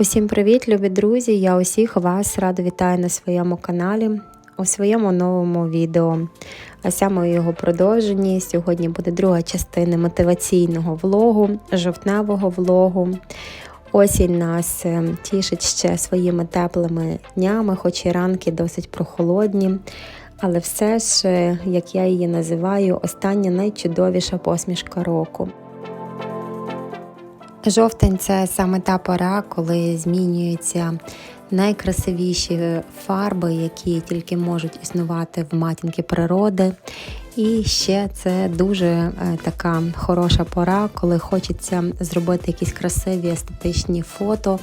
Усім привіт, любі друзі! Я усіх вас радо вітаю на своєму каналі у своєму новому відео. А саме його продовженні сьогодні буде друга частина мотиваційного влогу, жовтневого влогу. Осінь нас е, тішить ще своїми теплими днями, хоч і ранки досить прохолодні. Але все ж, е, як я її називаю, остання найчудовіша посмішка року. Жовтень це саме та пора, коли змінюються найкрасивіші фарби, які тільки можуть існувати в матінки природи. І ще це дуже е, така хороша пора, коли хочеться зробити якісь красиві естетичні фото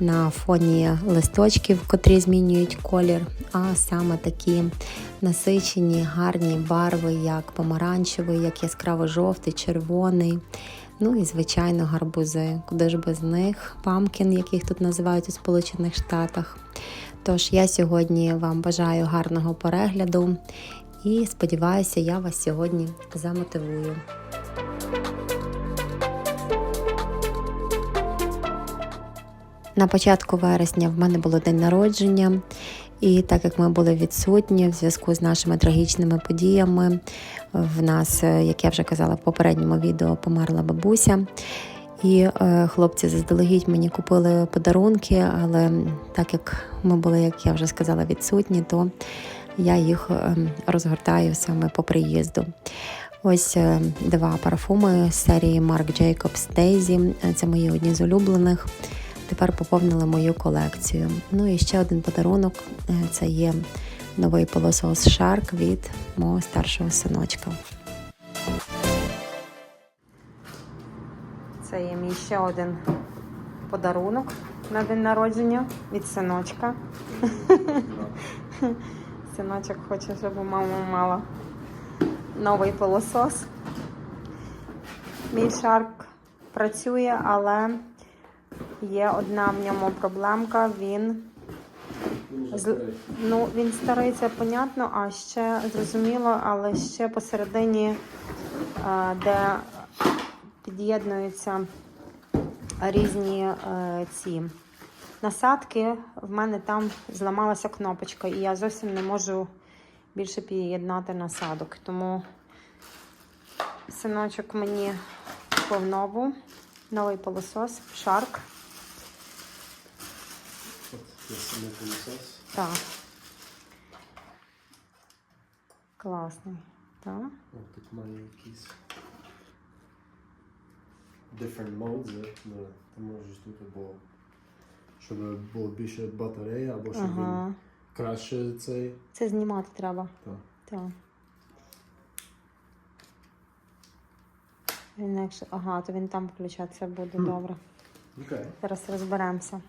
на фоні листочків, котрі змінюють колір, а саме такі насичені, гарні барви, як помаранчевий, як яскраво жовтий, червоний. Ну і звичайно гарбузи, куди ж без них, памкін, яких тут називають у Сполучених Штатах. Тож я сьогодні вам бажаю гарного перегляду і сподіваюся, я вас сьогодні замотивую. На початку вересня в мене було день народження, і так як ми були відсутні в зв'язку з нашими трагічними подіями, в нас, е, як я вже казала в попередньому відео, померла бабуся. І е, хлопці заздалегідь мені купили подарунки, але так як ми були, як я вже сказала, відсутні, то я їх е, розгортаю саме по приїзду. Ось два парфуми з серії Marc Jacobs Daisy. Це мої одні з улюблених. Тепер поповнили мою колекцію. Ну і ще один подарунок е, це є новий пилосос Shark від мого старшого синочка. Це є мій ще один подарунок на день народження від синочка. Синочок хоче, щоб мама мала новий пилосос. Мій шарк працює, але є одна в ньому проблемка. Він ну, він старий, це понятно, а ще зрозуміло, але ще посередині, е, де під'єднуються різні е, ці насадки, в мене там зламалася кнопочка, і я зовсім не можу більше під'єднати насадок. Тому синочок мені купив нову, новий пилосос, Shark. От є самий пилосос. Так. Класний. Так. О, тут має якісь different modes, е, ну, ти можеш тут або щоб було більше батарея, або щоб Ага. він краще цей. Це знімати треба. Так. Так. Він якщо... Ага, то він там включатися буде добре. Окей. Зараз розберемося.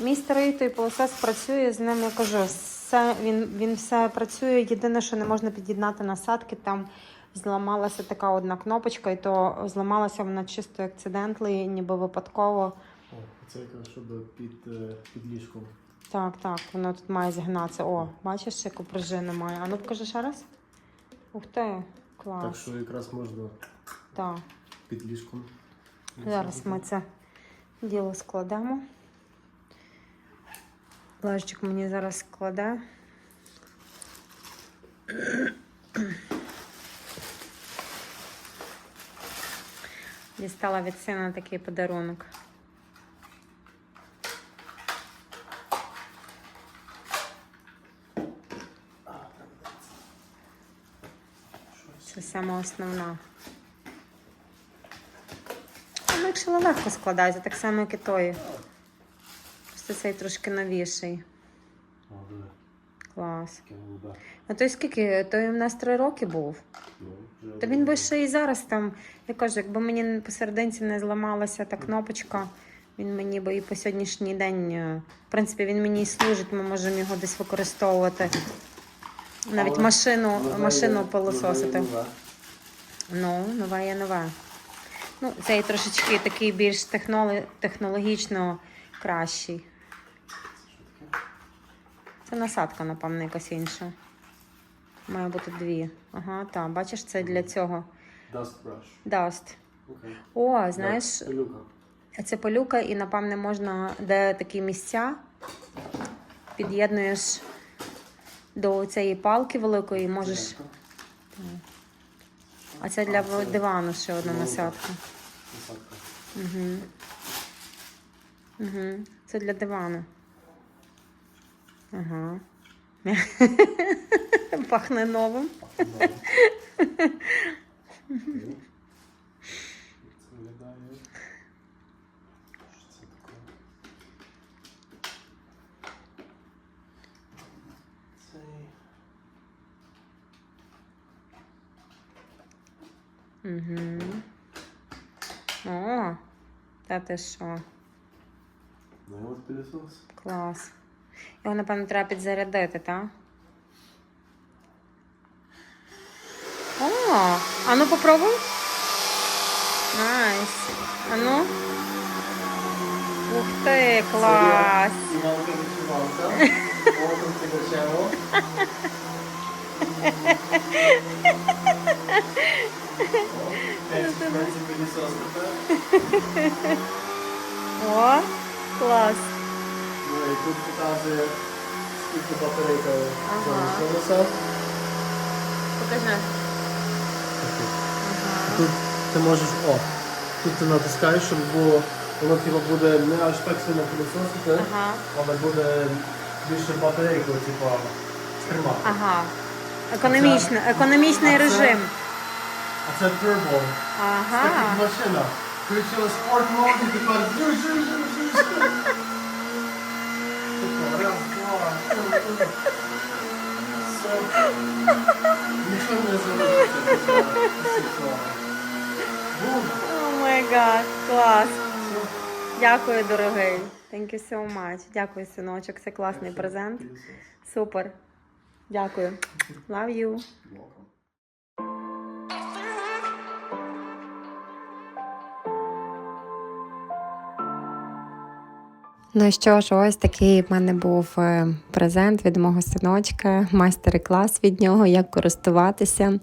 Мій старий той пилосос працює з ним, я кажу, все, він, він все працює. Єдине, що не можна під'єднати насадки, там зламалася така одна кнопочка, і то зламалася вона чисто акцидентли, ніби випадково. О, це якраз щоб під, е, під ліжком. Так, так, воно тут має зігнатися. О, бачиш, яку пружину має. А ну покажи ще раз. Ух ти, клас. Так що якраз можна Так. під ліжком. Зараз ми це діло складемо. Лежчик мені зараз складе. Дістала від сина такий подарунок. Це саме основна. Ну, якщо легко складається, так само, як і той. Просто цей трошки новіший. О, диви, Клас. таке голубе. А той скільки? Той у нас три роки був. Ну, вже Та він би ще і зараз там, я кажу, якби мені посерединці не зламалася та кнопочка, він мені би і по сьогоднішній день, е, в принципі, він мені і служить, ми можемо його десь використовувати. Навіть Але машину, нове машину є- пилососити. нове є нове. Ну, нове є нове. Ну, цей трошечки такий більш техноли- технологічно кращий. Це насадка, напевно, якась інша. Має бути дві. Ага, так, бачиш, це для цього. Dust brush. Dust. Окей. О, знаєш, Да, пилюка. Це полюка, і напевне можна, де такі місця, під'єднуєш до цієї палки великої, і можеш. А це для дивану ще одна насадка. Насадка. Угу. Угу. Це для дивану. Ага. Пахне новим. Угу. О, та ти що? Ну от пилісос. Клас. Його, напевно, треба підзарядити, так? О, а ну попробуй. Найс. А ну. Ух ти, клас. Іванка вишиванка. Оком пригощаємо. П'ять пилісос тепер. О, клас. Ну і тут показує, скільки батарейка Ага. залишилося. Покажи. Тут ти можеш, о, тут ти натискаєш, щоб було, воно типу буде не аж так сильно пилісосити, Ага. але буде більше батарейку, типу, тримати. Ага. Економічно, економічний А це- режим. А це. Це Ага. як машина. Включила спорт мод і тепер жу, жу, жу, жу, жу. Типу, Раз, два, три, три. Все. Нічого не залишиться. О май гад, клас. Дякую, дорогий. Thank you so much. Дякую, синочок. Це класний презент. Супер. Дякую. Love you. Ну що ж, ось такий в мене був е, презент від мого синочка, майстер-клас від нього, як користуватися.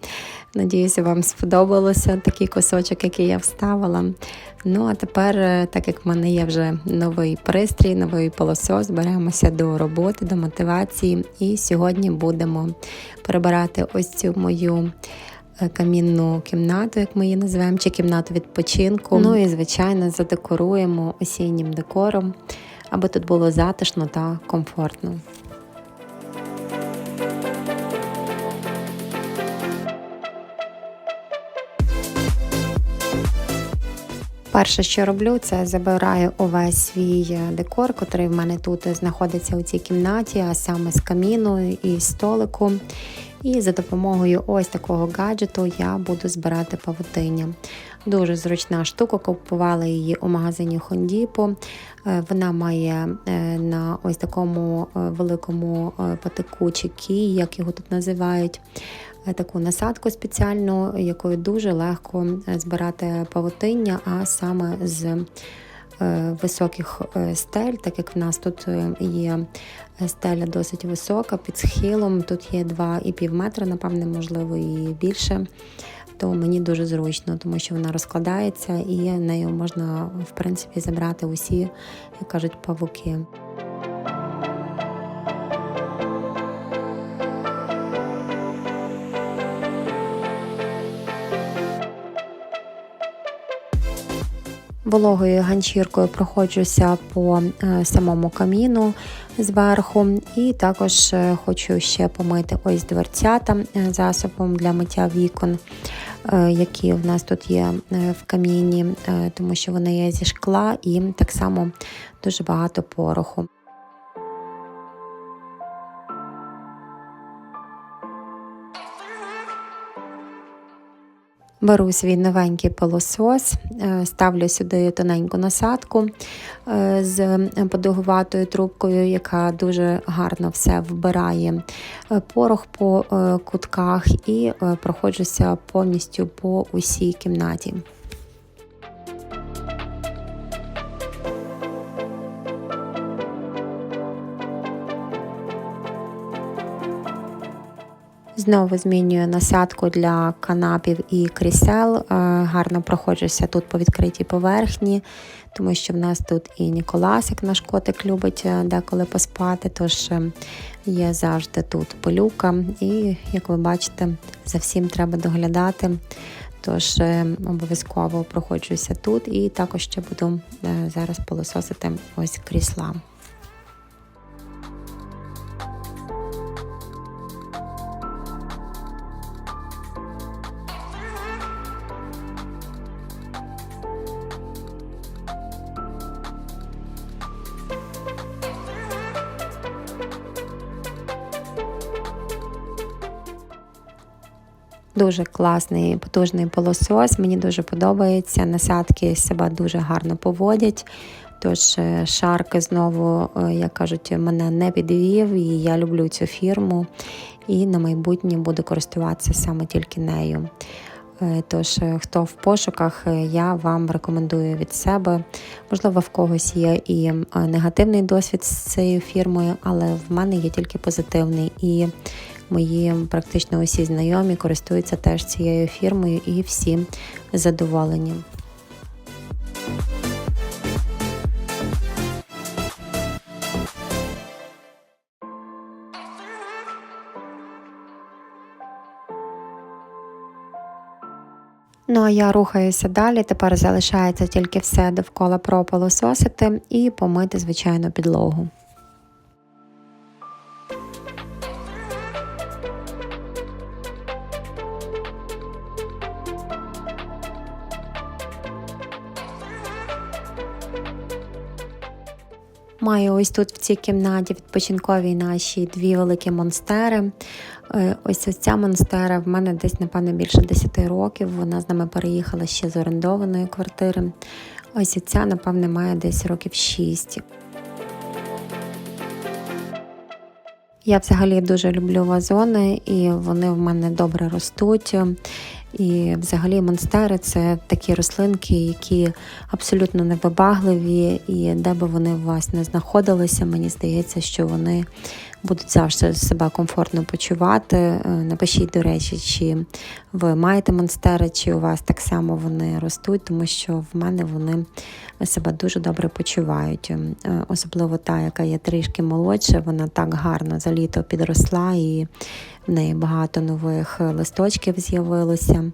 Надіюся, вам сподобалося такий кусочок, який я вставила. Ну а тепер, е, так як в мене є вже новий пристрій, новий пилосос, беремося до роботи, до мотивації. І сьогодні будемо перебирати ось цю мою. е, Камінну кімнату, як ми її називаємо, чи кімнату відпочинку. Ну і звичайно задекоруємо осіннім декором, аби тут було затишно та комфортно. Перше, що роблю, це забираю увесь свій е, декор, який в мене тут знаходиться у цій кімнаті, а саме з каміну і столику. І за допомогою ось такого гаджету я буду збирати павутиння. Дуже зручна штука, купувала її у магазині Хондіпо. Е, Вона має е, на ось такому е, великому патику чи кій, як його тут називають. Таку насадку спеціальну, якою дуже легко збирати павутиння, а саме з високих стель, так як в нас тут є стеля досить висока, під схилом. Тут є 2,5 метра, напевне, можливо, і більше. То мені дуже зручно, тому що вона розкладається і нею можна, в принципі, забрати усі, як кажуть, павуки. Вологою ганчіркою проходжуся по е, самому каміну зверху, і також е, хочу ще помити ось дверцята е, засобом для миття вікон, які в нас тут є в каміні, тому що вони є зі шкла і так само дуже багато пороху. Беру свій новенький пилосос, е, ставлю сюди тоненьку насадку е, з подовгуватою трубкою, яка дуже гарно все вбирає е, порох по кутках і проходжуся повністю по усій кімнаті. Знову змінюю насадку для канапів і крісел. Е, Гарно проходжуся тут по відкритій поверхні, тому що в нас тут і Ніколасик, наш котик, любить е, деколи поспати, тож е, є завжди тут пилюка. І, як ви бачите, за всім треба доглядати. Тож обов'язково проходжуся тут і також ще буду зараз пилососити ось крісла. Дуже класний, потужний пилосос. Мені дуже подобається. Насадки себе дуже гарно поводять. Тож е, шарки знову, е, як кажуть, мене не підвів, і я люблю цю фірму. І на майбутнє буду користуватися саме тільки нею. Е, Тож, хто в пошуках, я вам рекомендую від себе. Можливо, в когось є і негативний досвід з цією фірмою, але в мене є тільки позитивний. І мої практично усі знайомі користуються теж цією фірмою і всі задоволені. Ну а я рухаюся далі. Тепер залишається тільки все довкола пропилососити і помити, звичайно, підлогу. Ось тут в цій кімнаті відпочинковій наші дві великі монстери. Е, Ось ця монстера в мене десь, напевно, більше 10 років. Вона з нами переїхала ще з орендованої квартири. Ось ця, напевне, має десь років 6. Я взагалі дуже люблю вазони, і вони в мене добре ростуть. І взагалі монстери це такі рослинки, які абсолютно невибагливі, і де би вони у вас не знаходилися, мені здається, що вони будуть завжди себе комфортно почувати. Е, Напишіть, до речі, чи ви маєте монстери, чи у вас так само вони ростуть, тому що в мене вони себе дуже добре почувають. Е, Особливо та, яка є трішки молодша, вона так гарно за літо підросла і в неї багато нових листочків з'явилося.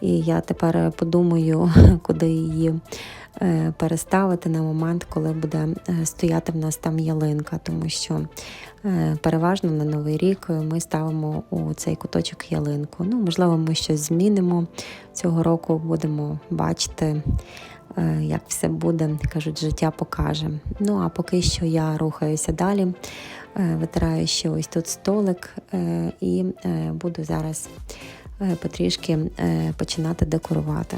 І я тепер подумаю, куди її е, переставити на момент, коли буде е, стояти в нас там ялинка, тому що е, переважно на новий рік ми ставимо у цей куточок ялинку. Ну, можливо, ми щось змінимо цього року, будемо бачити. Як все буде, кажуть, життя покаже. Ну а поки що я рухаюся далі, витираю ще ось тут столик е, і е, буду зараз е, потрішки е, починати декорувати.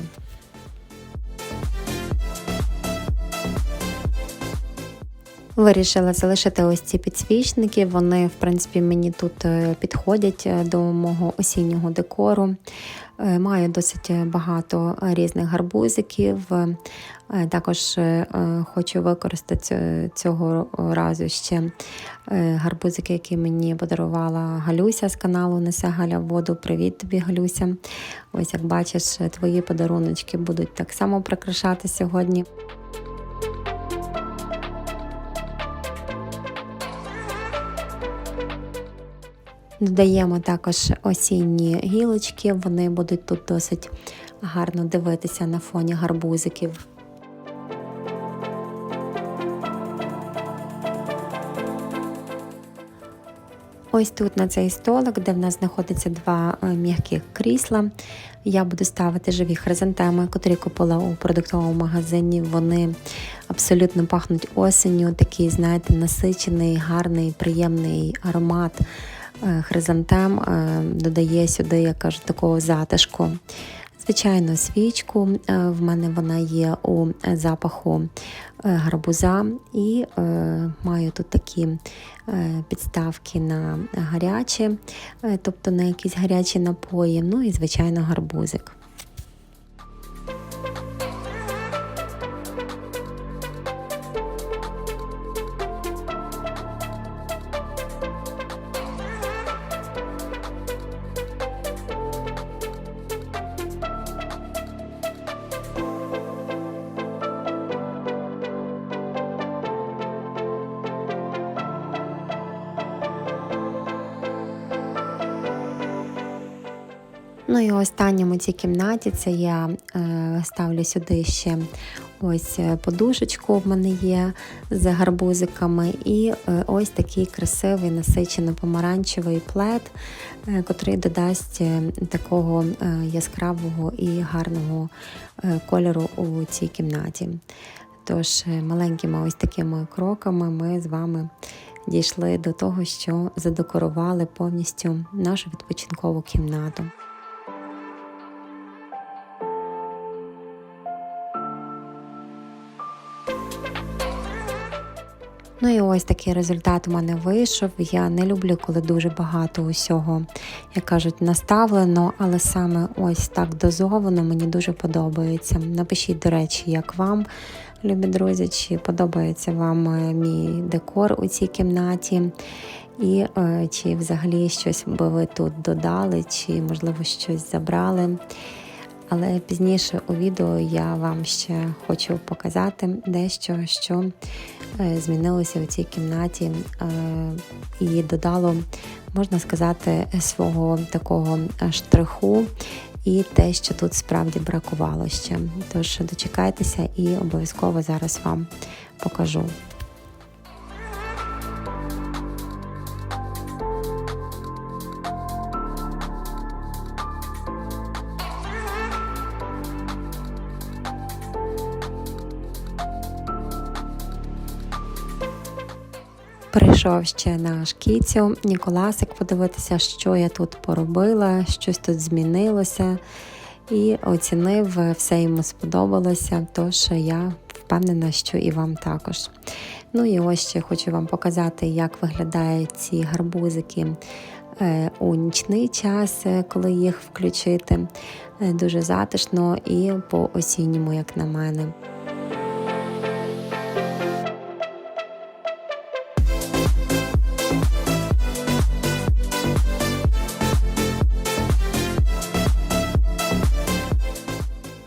Вирішила залишити ось ці підсвічники. Вони, в принципі, мені тут е, підходять е, до мого осіннього декору. Е, Маю досить багато різних гарбузиків. Також хочу використати цього разу ще гарбузики, які мені подарувала Галюся з каналу Несе Галя воду. Привіт тобі, Галюся. Ось як бачиш, твої подаруночки будуть так само прикрашати сьогодні. Додаємо також осінні гілочки, вони будуть тут досить гарно дивитися на фоні гарбузиків. Ось тут на цей столик, де в нас знаходиться два е, м'які крісла. Я буду ставити живі хризантеми, котрі купила у продуктовому магазині. Вони абсолютно пахнуть осінню, такий, знаєте, насичений, гарний, приємний аромат хризантем е, додає сюди, як кажуть, такого затишку. Звичайно, свічку. е, В мене вона є у запаху е, гарбуза, і е, маю тут такі е, підставки на гарячі, е, тобто на якісь гарячі напої. Ну і, звичайно, гарбузик. Ну і останньому цій кімнаті це я е, ставлю сюди ще ось е, подушечку в мене є з гарбузиками, і е, ось такий красивий насичено помаранчевий плед, е, котрий додасть е, такого е, яскравого і гарного е, кольору у цій кімнаті. Тож е, маленькими ось такими кроками ми з вами дійшли до того, що задекорували повністю нашу відпочинкову кімнату. Ну і ось такий результат у мене вийшов. Я не люблю, коли дуже багато усього, як кажуть, наставлено, але саме ось так дозовано мені дуже подобається. Напишіть, до речі, як вам, любі друзі, чи подобається вам е, мій декор у цій кімнаті. І е, чи взагалі щось би ви тут додали, чи можливо щось забрали. Але пізніше у відео я вам ще хочу показати дещо, що е, змінилося у цій кімнаті е, і додало, можна сказати, свого такого е, штриху і те, що тут справді бракувало ще. Тож дочекайтеся і обов'язково зараз вам покажу. Прийшов ще наш кіцю Ніколасик подивитися, що я тут поробила, щось тут змінилося, і оцінив, все йому сподобалося. Тож я впевнена, що і вам також. Ну і ось ще хочу вам показати, як виглядають ці гарбузики е, у нічний час, е, коли їх включити. Е, Дуже затишно і по осінньому, як на мене.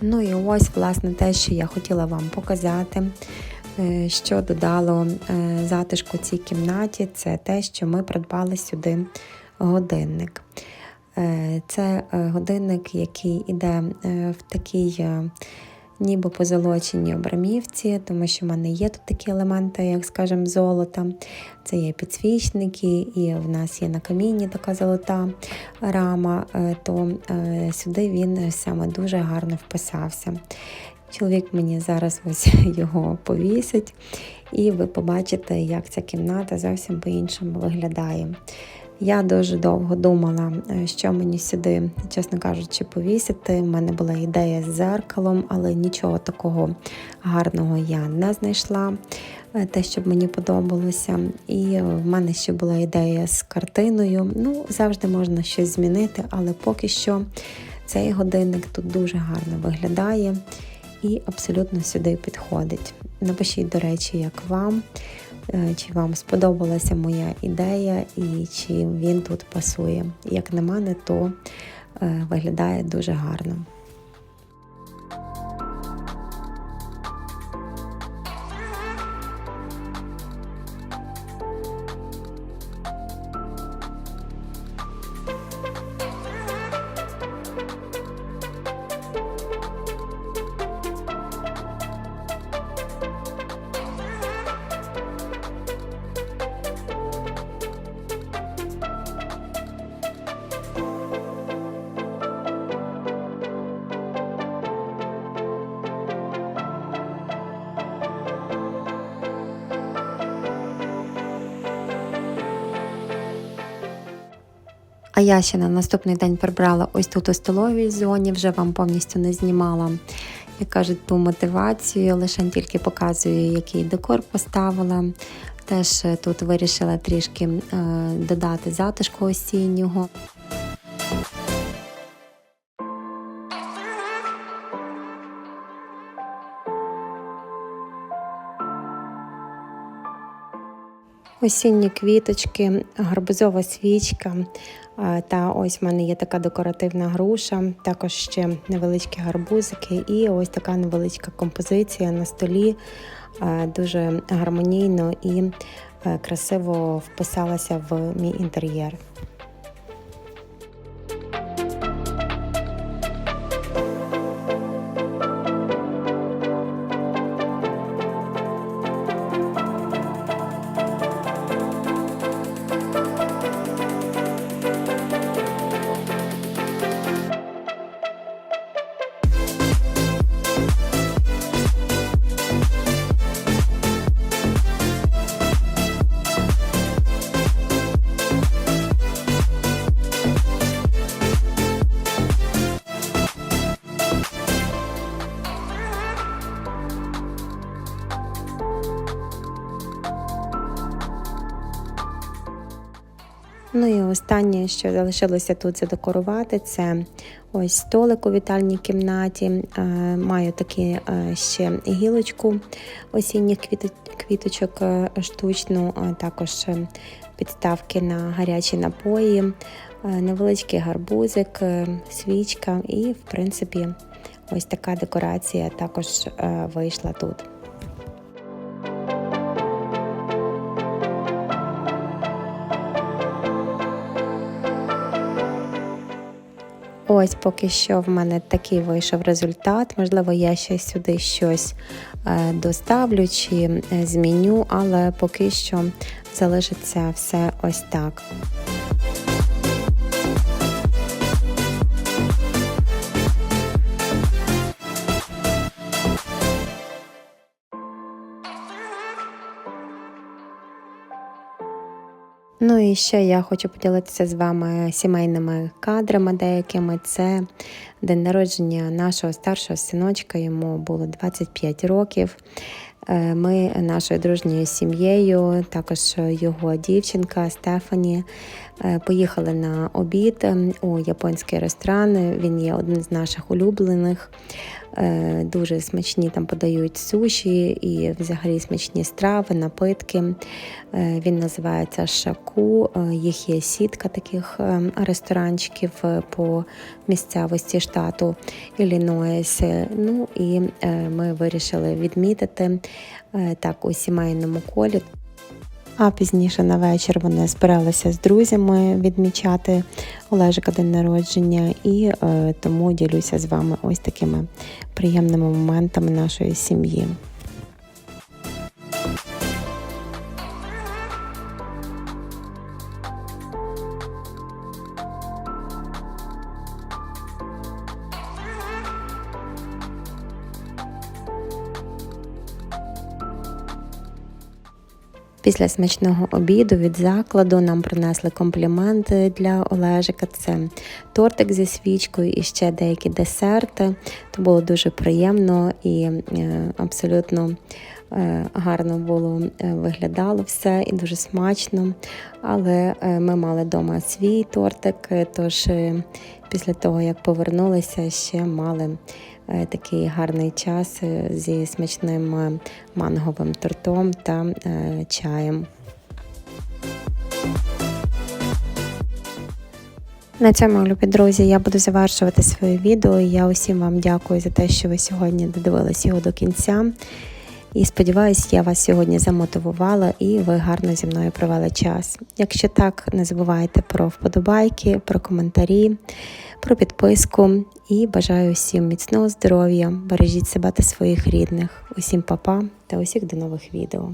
Ну і ось, власне, те, що я хотіла вам показати, е, що додало е, затишку цій кімнаті, це те, що ми придбали сюди годинник. Е, Це годинник, який іде в такій ніби позолоченій обрамівці, тому що в мене є тут такі елементи, як, скажімо, золота. Це є підсвічники, і в нас є на камінні така золота рама, то сюди він саме дуже гарно вписався. Чоловік мені зараз ось його повісить, і ви побачите, як ця кімната зовсім по-іншому виглядає. Я дуже довго думала, що мені сюди, чесно кажучи, повісити. У мене була ідея з зеркалом, але нічого такого гарного я не знайшла, те, щоб мені подобалося. І в мене ще була ідея з картиною. Ну, завжди можна щось змінити, але поки що цей годинник тут дуже гарно виглядає і абсолютно сюди підходить. Напишіть, до речі, як вам. Чи вам сподобалася моя ідея і чи він тут пасує. Як на мене, то виглядає дуже гарно. Я ще на наступний день прибрала ось тут у столовій зоні, вже вам повністю не знімала, як кажуть, ту мотивацію, лише тільки показую, який декор поставила. Теж тут вирішила трішки е, додати затишку осіннього. Осінні квіточки, гарбузова свічка. Та ось в мене є така декоративна груша, також ще невеличкі гарбузики, і ось така невеличка композиція на столі. Дуже гармонійно і красиво вписалася в мій інтер'єр. Останнє, що залишилося тут задекорувати, це ось столик у вітальній кімнаті. Е, Маю такі е, ще гілочку осінніх квіточок е, штучну, також підставки на гарячі напої, невеличкий гарбузик, свічка і, в принципі, ось така декорація також вийшла тут. Ось поки що в мене такий вийшов результат. Можливо, я ще сюди щось е, доставлю чи е, зміню, але поки що залишиться все ось так. І ще я хочу поділитися з вами сімейними кадрами деякими. Це день народження нашого старшого синочка, йому було 25 років. Е, Ми нашою дружньою сім'єю, також його дівчинка Стефані, е, поїхали на обід у японський ресторан. Він є один з наших улюблених. Е, Дуже смачні там подають суші і взагалі смачні страви, напитки. Е, Він називається Шаку. Е, Їх є сітка таких ресторанчиків по місцевості штату Іллінойс. Ну і ми вирішили відмітити так у сімейному колі. А пізніше на вечір вони збиралися з друзями відмічати Олежика день народження, і е, тому ділюся з вами ось такими приємними моментами нашої сім'ї. Після смачного обіду від закладу нам принесли компліменти для Олежика. Це тортик зі свічкою і ще деякі десерти. То було дуже приємно і е, абсолютно е, гарно було е, виглядало все і дуже смачно. Але ми мали вдома свій тортик, тож після того, як повернулися, ще мали такий гарний час е, зі смачним е, манговим тортом та е, чаєм. На цьому, любі друзі, я буду завершувати своє відео. Я усім вам дякую за те, що ви сьогодні додивились його до кінця. І сподіваюсь, я вас сьогодні замотивувала і ви гарно зі мною провели час. Якщо так, не забувайте про вподобайки, про коментарі, про підписку і бажаю всім міцного здоров'я, бережіть себе та своїх рідних. Усім па-па та усіх до нових відео.